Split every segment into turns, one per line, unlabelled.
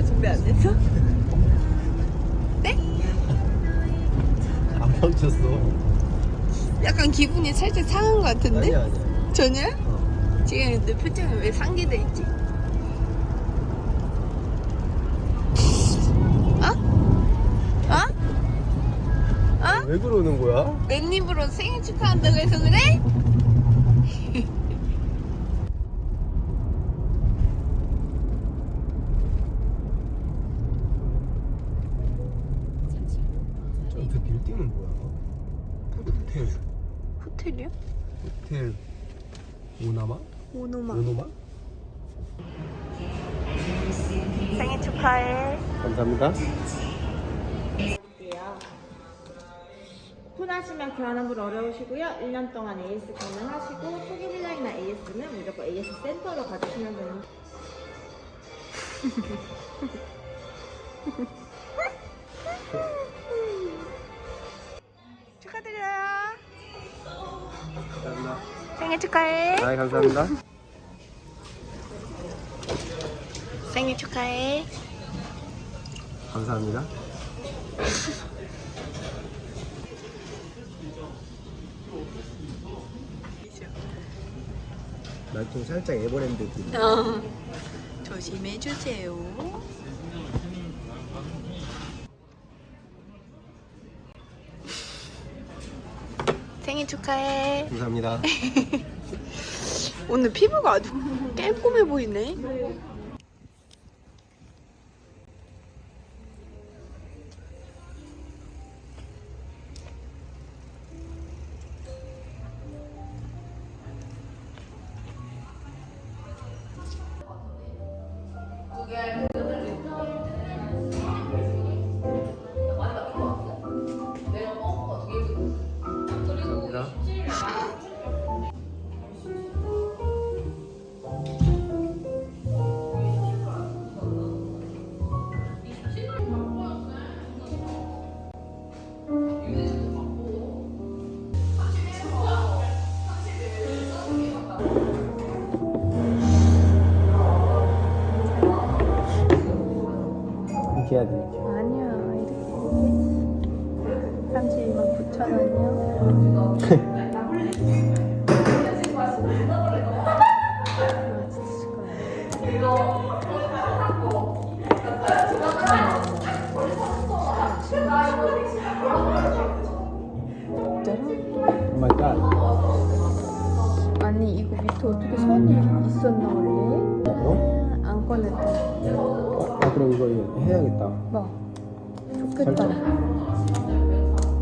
선물도 준비 안 했어? 네?
안 멈췄어.
약간 기분이 살짝 상한 것 같은데?
아니야 아니야.
전혀?
어.
지금 내 표정이 왜 상기돼 있지? 어? 어? 어?
왜 그러는 거야?
맨입으로 생일 축하한다고 해서 그래?
오픈하시면 교환환불 어려우시고요. 1년 동안 AS 가능하시고 초기 분량이나 AS는 무조건 AS 센터로 가주시면 됩니다.
축하드려요
감사합니다.
생일 축하해
아 감사합니다.
생일 축하해
감사합니다. 난 좀 살짝 에버랜드 그
어. 조심해주세요 생일 축하해
감사합니다.
오늘 피부가 아주 깔끔해 보이네 있었나 원래?
어?
안 꺼냈다
아 그럼 이거 해야겠다.
뭐 좋겠다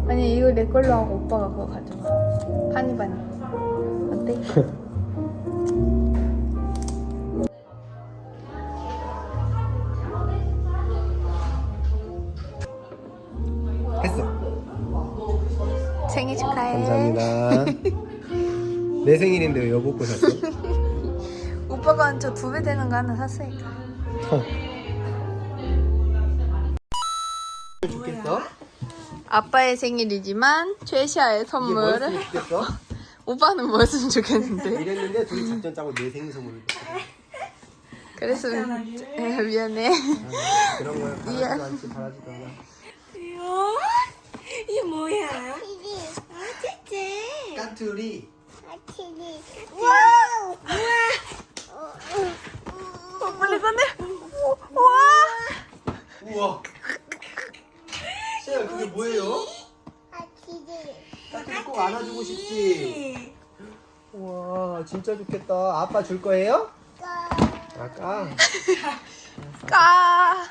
아니 이거 내 걸로 하고 오빠가 그거 가져가 파니바니 어때?
했어.
생일 축하해
감사합니다. 내 생일인데 왜 여보 거 샀어?
오빠가 저두배 되는 거 하나 샀으니까
좋겠어?
아빠의 생일이지만 최시아의
이게
선물
뭐였으면 좋겠어?
오빠는 뭐였으면 좋겠는데
이랬는데 둘이 작전 짜고 내 생일 선물을 줬어.
그랬으면 에, 미안해
아, 그런 거야.
예.
바라지도 않지 바라지도 않아.
이게 뭐야? 아, 쟤쟤.
까투리.
와우!
어, 빨리 꺼내 와
우와. 시야 그게 뭐예요? 까투리 꼭 안아주고 싶지. 우와 진짜 좋겠다. 아빠 줄 거예요? 아까.
까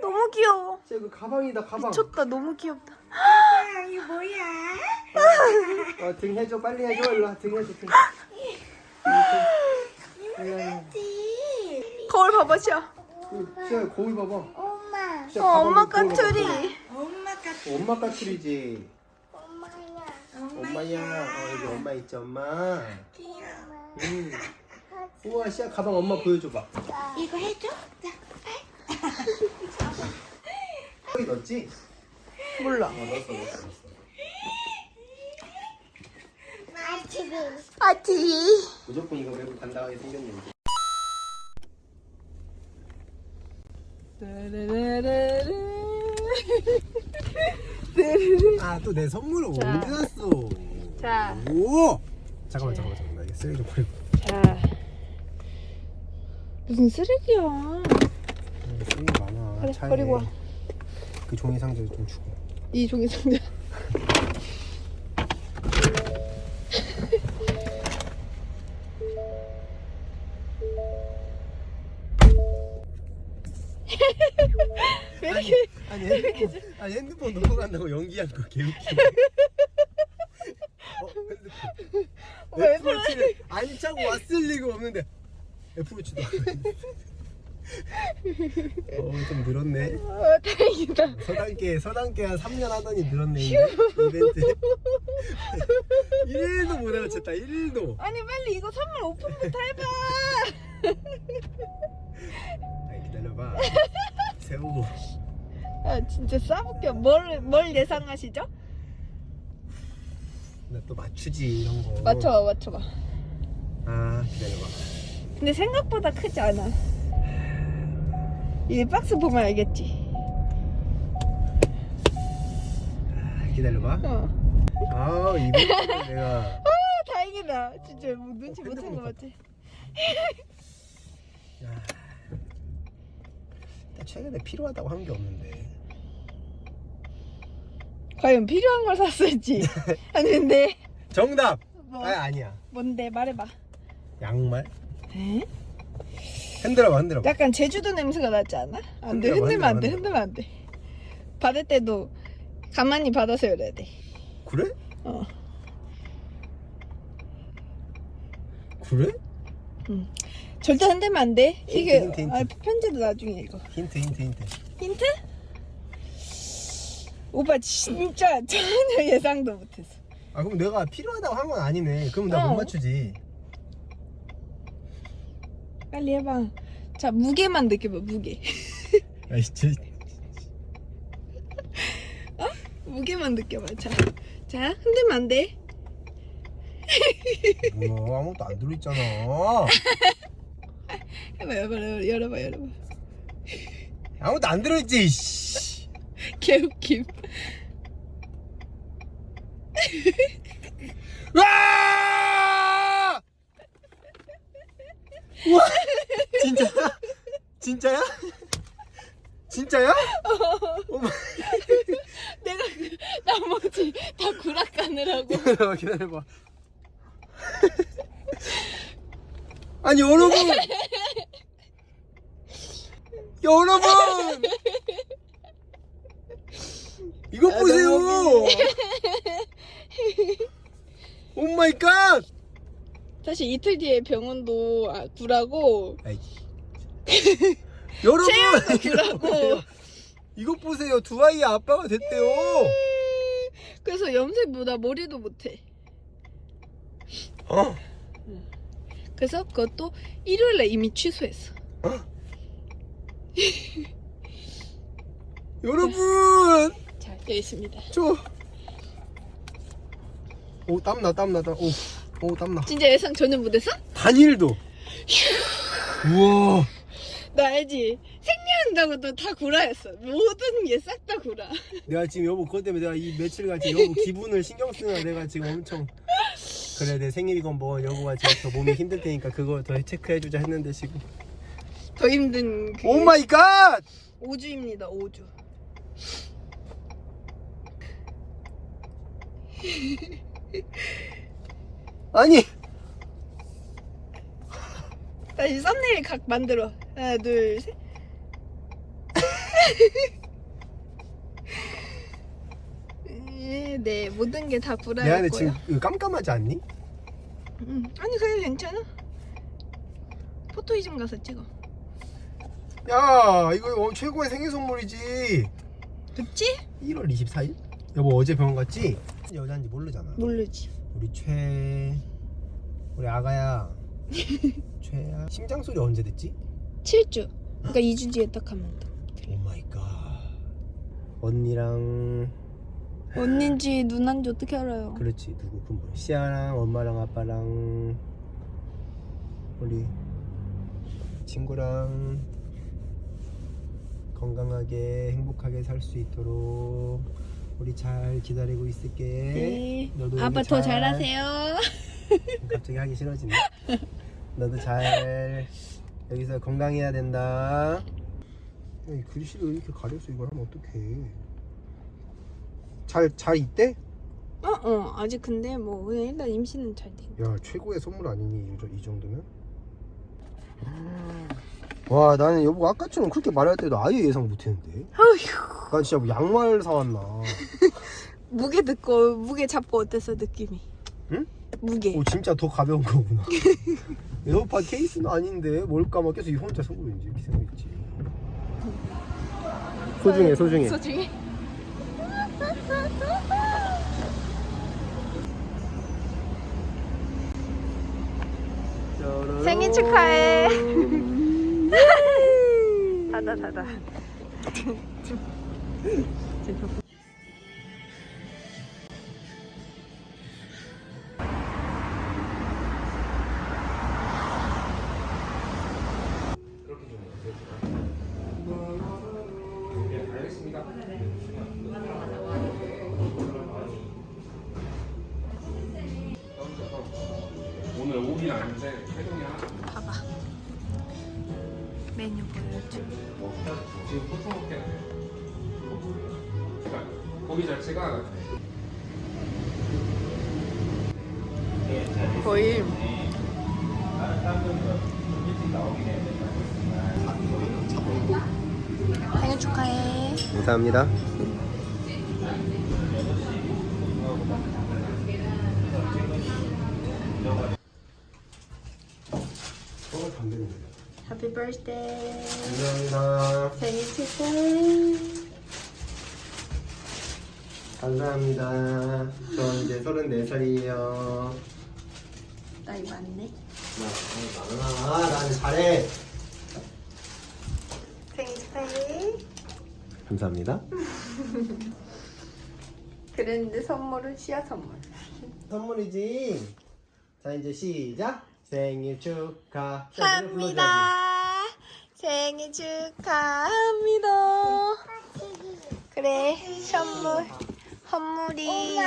너무 귀여워
시야 그 가방이다 가방.
미쳤다 너무 귀엽다
아, 이거 뭐야?
어, 등 해줘 빨리 해줘 일로 와. 등 해줘 등.
거울 봐봐 시아
시야 거울 봐봐.
엄마.
시야
어 엄마
거울 봐봐.
까투리
엄마 같
어, 엄마 까투리지.
엄마야.
엄마야. 어 여기 엄마 있지 엄마.
귀여워.
음. 우와 시야 가방 엄마 보여줘봐.
이거 해줘? 자.
여기 넣었지?
몰라
어 넣었어 넣었어. 넣었어.
아티
무조건 이거 메고 간다하게 생겼는데. 아 또 내 선물을
자.
언제 샀어?
자,
오! 잠깐만 잠깐만 잠깐만 나 이거 쓰레기 좀 버리고
자. 무슨 쓰레기야?
음, 쓰레기 많아
그래,
차에.
버리고 와.
그 종이 상자도 좀 주고
이 종이 상자. 왜 이렇게
아니 핸드폰. 아니 핸드폰 넘어간다고 연기한 거 개웃기 어 핸드폰.
왜
애플워치를 안 차고 왔을 리가 없는데. 애플워치도 어좀 늘었네.
어, 다행이다.
서당계 서당계 한 3년 하더니 늘었네. 이벤트. 1도 못 알아챘다 1도.
아니 빨리 이거 선물 오픈부터 해봐.
기다려봐 세우고
아 진짜 싸볼게요. 뭘, 뭘 예상하시죠?
나 또 맞추지 이런 거
맞춰봐 맞춰봐.
아 기다려봐
근데 생각보다 크지 않아. 이 박스 보면 알겠지.
아, 기다려봐
어.
아 이벤트 내가
아 다행이다. 진짜 뭐 눈치
어,
못챈
핸드폰
것 같아.
야, 나 최근에 필요하다고 한 게 없는데
과연 필요한 걸 샀을지. 아니 근데
정답!
뭐
아 아니야
뭔데 말해봐.
양말?
에?
흔들어봐 흔들어봐
약간 제주도 냄새가 나지 않아? 안 돼.
흔들어봐,
흔들면 안 돼.
흔들어봐.
흔들면 안 돼. 받을 때도 가만히 받아서 열어야 돼.
그래?
어.
그래?
절대 흔들면 안 돼. 이게
힌트, 힌트.
아, 편지도 나중에 이거.
힌트 힌트 힌트
힌트? 오빠 진짜 전혀 예상도 못했어.
아 그럼 내가 필요하다고 한 건 아니네 그럼 나
어.
못 맞추지
빨리 해봐. 자 무게만 느껴봐 무게.
아이 진짜
무게만 느껴봐. 자, 자 흔들면 안 돼.
뭐야 아무것도 안 들어있잖아
해봐 열어봐 열어봐 열어봐.
아무것도 안 들어있지 씨.
개웃김.
와! 우와! 진짜야? 진짜야? 진짜야? 어머,
내가 그 나머지 다 구락 가느라고.
기다려봐, 기다려봐. 아니, 여러분! 여러분! 이거
아,
보세요! 오 마이 갓!
사실 이틀 뒤에 병원도 아, 구라고
아이. 여러분!
구라고.
이것 보세요. 두 아이의 아빠가 됐대요.
그래서 염색보다 머리도 못해.
어.
그래서 그것도 일요일에 이미 취소했어.
여러분!
자, 여기 있습니다.
저. 오, 땀나, 땀나, 땀. 오, 오, 땀나.
진짜 예상 전혀 못했어?
단일도. 우와.
나 알지? 생리한다고 도 다 구라였어. 모든 게 싹 다 구라.
내가 지금 여보 그것 때문에 내가 이 며칠간 지금 여보 기분을 신경 쓰느라 내가 지금 엄청 그래 내 생일이건 뭐 여보가 지금 더 몸이 힘들 테니까 그거 더 체크해주자 했는데 지금
더 힘든 그
오 마이 갓!
5주입니다. 5주.
아니
다시 썸네일 각 만들어. 하나, 둘, 셋. 예, 네, 모든
게다내
구라였고요.
안에 지금 이거 깜깜하지 않니?
응. 아니 그게 괜찮아. 포토이즘 가서 찍어.
야 이거 어, 최고의 생일 선물이지
그치?
1월 24일? 여보 어제 병원 갔지? 여자인지 모르잖아
모르지.
우리 최 우리 아가야 최야 심장 소리 언제 듣지?
7주. 그러니까 2주 뒤에 딱 하면 돼.
오 마이 갓 언니랑
언닌지 누난지 어떻게 알아요?
그렇지 누구 그럼 뭐 시아랑 엄마랑 아빠랑 우리 친구랑 건강하게 행복하게 살 수 있도록 우리 잘 기다리고 있을게.
네.
너도
아빠 더
잘-
잘하세요.
갑자기 하기 싫어지네. 너도 잘 여기서 건강해야 된다. 야, 이 글씨를 이렇게 가려서 이걸 하면 어떡해? 잘 잘 있대?
어, 어. 아직 근데 뭐 그냥 일단 임신은 잘 돼.
야 최고의 선물 아니니 이, 정- 이 정도면? 와 나는 여보가 아까처럼 그렇게 말할 때도 아예 예상 못했는데.
어휴.
난 진짜 뭐 양말 사왔나?
무게 듣고 무게 잡고 어땠어 느낌이?
응?
무게.
오 진짜 더 가벼운 거구나. 에어팟 케이스는 아닌데 뭘까 막 계속 이 혼자 속으로 이제 이렇게 생각했지. 소중해 소중해.
소중해. 생일 축하해. 닫아 닫아.
고기 자체가
거의 생일 축하해.
감사합니다.
Happy birthday.
감사합니다.
생일 축하해.
감사합니다. 저 이제 34살이에요.
나이 많네.
아, 나는 잘해.
생일 축하해.
감사합니다.
그랬는데 선물은 씨앗 선물.
선물이지. 자, 이제 시작. 생일 축하. 자, 노래 불러줘야지.
합니다. 생일 축하합니다. 그래, 선물. 선물이.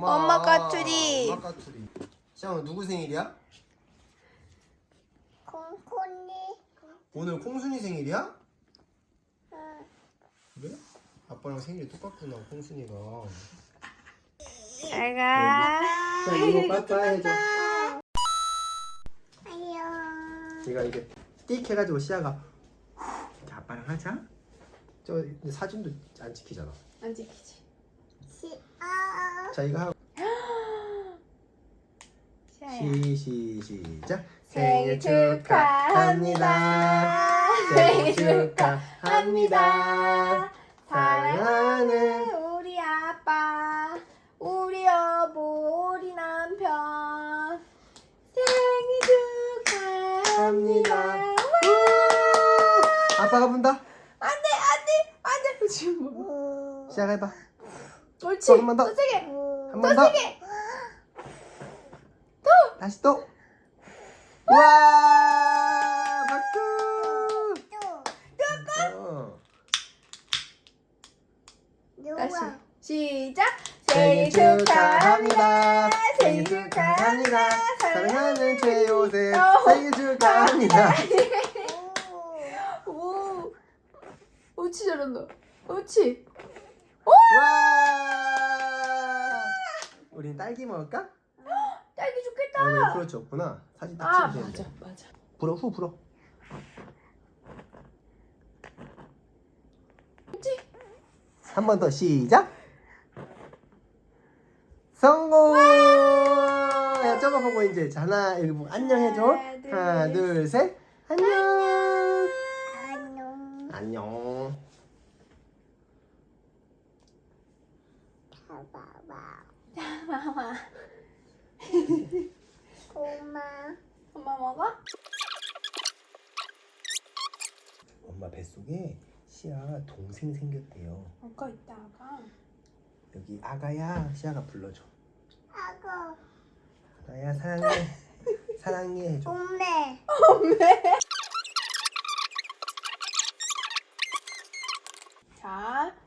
엄마 까투리.
엄마 까투리. 시영아 누구 생일이야?
콩콩이
오늘 콩순이 생일이야? 그래? 아빠랑 생일이 똑같구나 콩순이가.
잘 가.
자 이거 빠빠이 해줘.
안녕
제가 이게 띡 해가지고 시아가 자 아빠랑 하자. 저 사진도 안 찍히잖아.
안 지키지.
자 이거 하고.
시,
시, 시작.
생일 축하합니다.
생일 축하합니다. 사랑하는
우리 아빠, 우리 여보, 우리 남편. 생일 축하합니다.
합니다. 아빠가 분다.
안 돼, 안 돼, 안 돼. 지금 뭐.
시작해봐.
옳지.
또 한번 더.
더 세게.
한 번 더. 다시 또. 와 박수. 어.
다시. 시작.
생일 축하합니다. 생일 축하합니다. 사랑하는 최요셉
어.
생일 축하합니다.
오, 옳지 잘한다. 옳지.
와. 우린 딸기 먹을까?
딸기 좋겠다.
아, 왜 그렇지 없구나. 사진
딱아
찍으면 되는데.
맞아 맞아.
불어 후 불어. 한번 더 시작. 성공. 야 저거 보고 이제 자, 하나 이거 보고 안녕 해줘.
하나, 둘,
하나 둘 셋. 안녕.
안녕
안녕.
봐봐봐
마마.
고마
엄마 먹어?
엄마 뱃속에 시아 동생 생겼대요.
아까 있다가.
여기 아가야 시아가 불러줘.
아고
아가야 사랑해. 사랑해 해줘.
엄매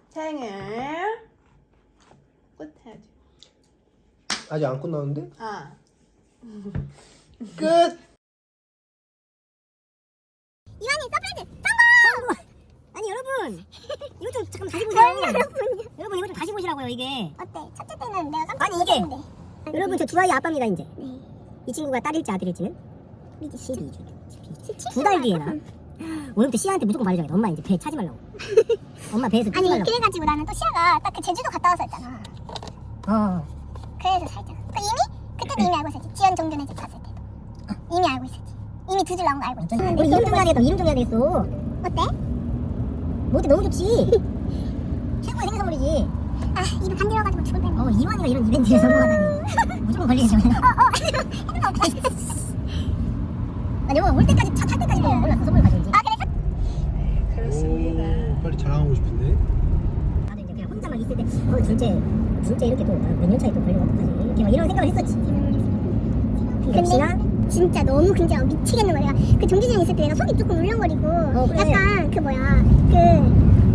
생일 끝 해야지.
아직 안 끝나는데?
아. 끝.
이완이 서프라이즈 성공! 아니 여러분 이거 좀 잠깐 다시 보세요 여러분 여러분 이거 좀 다시 보시라고요 이게
어때? 첫째 때는 내가 깜짝
아니, 이게-
놀랐는데.
여러분 저 두 아이 아빠입니다 이제
네.
이 친구가 딸일지 아들일지는
미지
12주 두 달 뒤에 나 오늘부터 시아한테 무조건 말해줘야겠다 엄마 이제 배 차지 말라고 엄마 배에서 뛰지
아니
말라고
그래가지고 나는 또 시아가 딱 그 제주도 갔다 왔었잖아.
어
그래서 살잖아. 그 이미 그때도 이미 알고 있었지. 지연 종전의 집 갔을 때도 이미 알고 있었지. 이미 두 줄 나온 거 알고 있지.
우리 이름 좀 해야 되겠다 이름 좀 해야 되겠어
어때?
뭐 어때 너무 좋지 최고의 생일 선물이지
아 입이 간지러가지고 죽을 뻔했네.
어 이완이가 이런 이벤트에 성공하다니 무조건 걸리겠죠 아니 여보 올 때까지 차 탈 때까지도 몰랐어 선물 가져오지
아 그래서?
그렇습니다.
오, 빨리 자랑하고 싶은데.
있을 때, 어, 둘째, 둘째 이렇게 또 몇 년 차에 또 걸리면 어떡하지? 이렇게 막 이런 생각을 했었지.
근데 진짜 너무 굉장히 미치겠는 거야. 그 정규전 있을 때 내가 속이 조금 울렁거리고
어, 그래.
약간 그 뭐야 그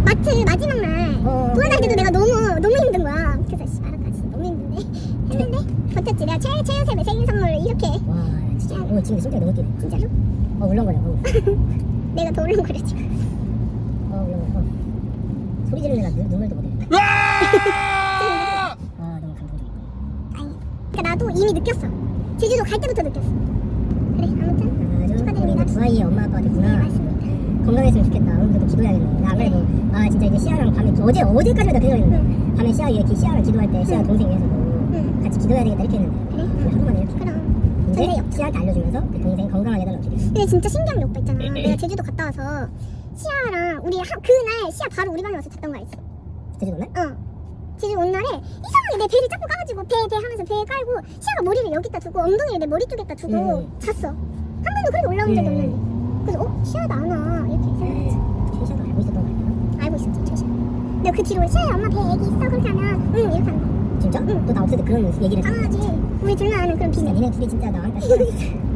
마트 마지막 날
어,
도와달 때도 내가 너무 너무 힘든 거야. 그래서 씨 알았다 진짜 너무 힘든데 했는데 버텼지. 내가 최 최연쌤의 생일 선물을 이렇게
와, 진짜, 어, 지금 심장이 너무 뛰네.
진짜로
어, 울렁거려. 어,
내가 더 울렁거려 지금.
어 울렁거려. 어. 소리 눈, 눈물도 못 해. 아, 너무 감동적이야.
아니. 그러니까 나도 이미 느꼈어. 제주도 갈 때부터 느꼈어. 그래 아무튼
아주,
축하드립니다.
우리 두 아이의 엄마
네
됐구나.
맞습니다.
건강했으면 좋겠다. 오늘도 기도해야겠네. 나 안 그래도, 아, 진짜 이제 시아랑 밤에, 어제, 어제까지만 다 기도했는데, 밤에 시아 이렇게 시아랑 기도할 때, 시아 동생 위해서도
응.
같이 기도해야 되겠다 이렇게 했는데,
그래?
우리 하루 만에 이렇게.
그럼
이제
전세요.
시아한테 알려주면서 그 동생 건강하게 해달라고 기도했어.
근데 진짜 신기한 게 오빠 있잖아. 내가 제주도 갔다 와서 시아랑 우리 하, 그날 시아 바로 우리 방에 와서 잤던 거 알지?
제주도 날?
어. 제주도 온 날에 이상하게 내 배를 자꾸 까가지고 배 배 하면서 배에 깔고 시아가 머리를 여기다 두고 엉덩이를 내 머리 쪽에다 두고
음.
잤어. 한 번도 그렇게 올라온 적이
음.
없는데. 그래서 어 시아도 안 와 이렇게 생각했지.
최시아도 알고 있었던 거 아니야?
알고 있었지 최시아. 근데 그 뒤로 시아야 엄마 배에 애기 있어 그렇게 하면 응 이렇게 거.
진짜? 또나 없을 때 그런 얘기를.
당연하지. 우리 둘만 아는 그런 비밀.
니네 둘이 진짜 나한테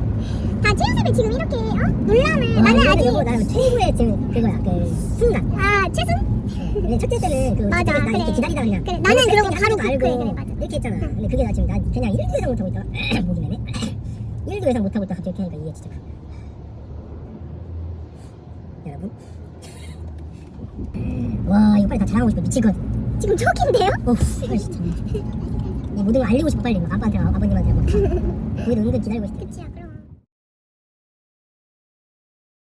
다 최연쌤이 지금 이렇게 어 놀라면 나는 아직
여보 나는 최고의 지금 그거야 그 순간
아 최순?
네, 첫째 때는 그
맞아,
나 이렇게
그래.
기다리다 그냥
그래, 나는 그런
거한
바로
알고
그래, 그래, 맞아.
이렇게 했잖아. 근데 그게 나 지금 난 그냥 1도 예상 못하고 있다가 목이 매네 1도 예상 못하고 있다 갑자기 이렇게 하니까 이게 진짜 여러분. 와 이거 빨리 다 자랑하고 싶어. 미치거든.
지금 저긴데요?
어 빨리 진짜. 이 모든 걸 알리고 싶어 빨리. 막 아빠한테 아버님한테 막. 우리도 은근 기다리고 싶대
그치야.